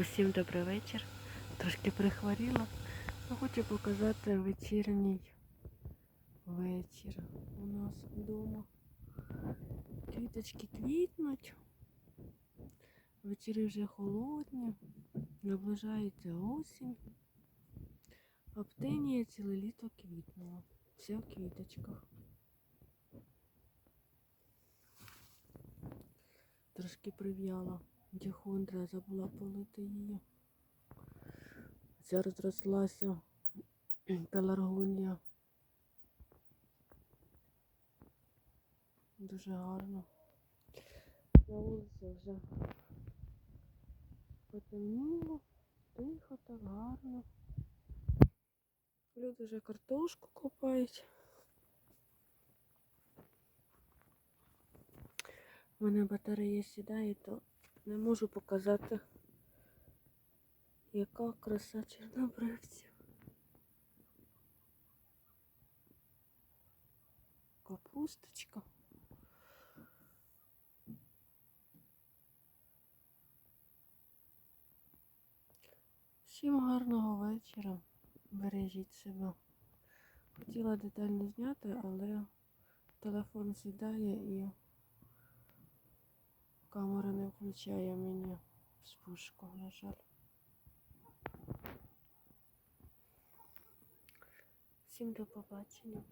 Усім добрий вечір. Трошки прихворіла. Ну, хочу показати вечірній вечір у нас вдома. Квіточки квітнуть. Вечори вже холодні, наближається осінь. Аптенія ціле літо квітнула. Все в квіточках. Трошки прив'яла. Діхондра забула полити її. Ця розрослася пеларгонія. Дуже гарно. На вулиці вже потемніло, тихо, так гарно. Люди вже картошку копають. У мене батарея сідає, то не можу показати, яка краса чорнобривців. Капусточка. Всім гарного вечора. Бережіть себе. Хотіла детально зняти, але телефон сідає і камера не включає мені вспушку, на жаль. Всім до побачення.